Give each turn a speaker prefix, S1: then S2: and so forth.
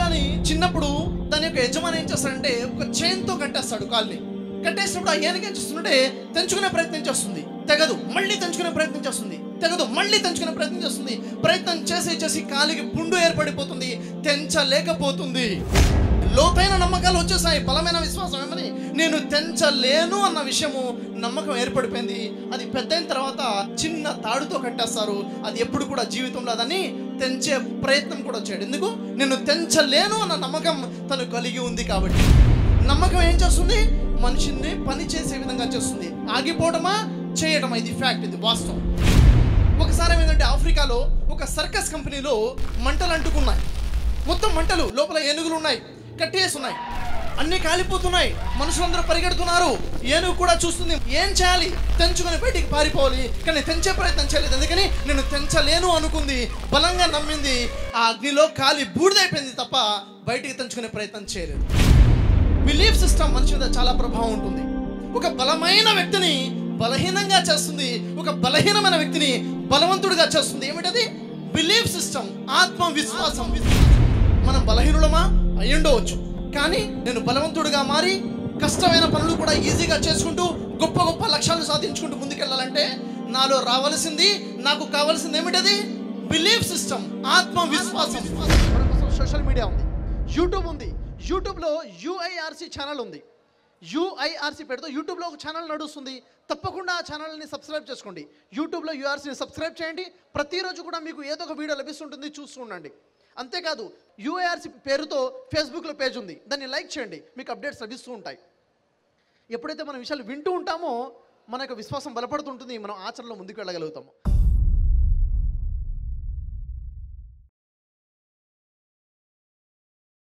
S1: చిన్నప్పుడు దాని యొక్క యజమాని ఏం చేస్తాడంటే ఒక చైన్తో కట్టేస్తాడు కాల్ని. కట్టేసినప్పుడు ఆ ఏనుగేం చేస్తుంటే తెంచుకునే ప్రయత్నం చేస్తుంది. తెగదు మళ్ళీ తెంచుకునే ప్రయత్నం చేస్తుంది. తెగదు మళ్ళీ తెంచుకునే ప్రయత్నం చేస్తుంది. ప్రయత్నం చేసి చేసి కాలికి పుండు ఏర్పడిపోతుంది తెంచలేకపోతుంది. లోతైన నమ్మకాలు వచ్చేసాయి బలమైన విశ్వాసం ఏమని? నేను తెంచలేను అన్న విషయము నమ్మకం ఏర్పడిపోయింది. అది పెద్దయిన తర్వాత చిన్న తాడుతో కట్టేస్తారు. అది ఎప్పుడు కూడా జీవితంలో అదని తెంచే ప్రయత్నం కూడా చేయడు. ఎందుకు? నేను తెంచలేను అన్న నమ్మకం తను కలిగి ఉంది కాబట్టి. నమ్మకం ఏం చేస్తుంది? మనిషిని పని చేసే విధంగా చేస్తుంది. ఆగిపోవడమా? చేయడమా? ఇది ఫ్యాక్ట్ ఇది వాస్తవం. ఒకసారి ఏమైందంటే ఆఫ్రికాలో ఒక సర్కస్ కంపెనీలో మంటలు అంటుకున్నాయి. మొత్తం మంటలు లోపల ఏనుగులు ఉన్నాయి. కట్టేస్తున్నాయి అన్ని కాలిపోతున్నాయి. మనుషులందరూ పరిగెడుతున్నారు. ఏనుగు కూడా చూస్తుంది. ఏం చేయాలి? తెంచుకొని బయటికి పారిపోవాలి. కానీ తెంచే ప్రయత్నం చేయలేదు. ఎందుకని నేను తెంచలేను అనుకుంది. బలంగా నమ్మింది. ఆ అగ్నిలో కాలి బూడిదైపోయింది తప్ప బయటికి తెంచుకునే ప్రయత్నం చేయలేదు. బిలీఫ్ సిస్టమ్ మనిషి మీద చాలా ప్రభావం ఉంటుంది. ఒక బలమైన వ్యక్తిని బలహీనంగా చేస్తుంది. ఒక బలహీనమైన వ్యక్తిని బలవంతుడిగా చేస్తుంది. ఏమిటది? Belief system. ఆత్మవిశ్వాసం. మనం బలహీనులమా? అయ్యుండవచ్చు కానీ నేను బలవంతుడిగా మారి కష్టమైన పనులు కూడా ఈజీగా చేసుకుంటూ గొప్ప గొప్ప లక్ష్యాలు సాధించుకుంటూ ముందుకెళ్ళాలంటే నాలో రావాల్సింది నాకు కావాల్సింది ఏమిటది? బిలీఫ్ సిస్టమ్ ఆత్మవిశ్వాసం. సోషల్ మీడియా ఉంది. యూట్యూబ్ ఉంది. యూట్యూబ్లో యూఐఆర్సీ ఛానల్ ఉంది. యూఐఆర్సీ పెడుతూ యూట్యూబ్లో ఒక ఛానల్ నడుస్తుంది. తప్పకుండా ఆ ఛానల్ని సబ్స్క్రైబ్ చేసుకోండి. యూట్యూబ్లో యూఆర్సీని సబ్స్క్రైబ్ చేయండి. ప్రతిరోజు కూడా మీకు ఏదో ఒక వీడియో లభిస్తుంటుంది. చూస్తూ ఉండండి. అంతేకాదు యూఏఆర్సీ పేరుతో ఫేస్బుక్లో పేజ్ ఉంది. దాన్ని లైక్ చేయండి. మీకు అప్డేట్స్ లభిస్తూ ఉంటాయి. ఎప్పుడైతే మన విషయాలు వింటూ ఉంటామో మన యొక్క విశ్వాసం బలపడుతుంటుంది. మనం ఆచరణలో ముందుకు వెళ్ళగలుగుతాము.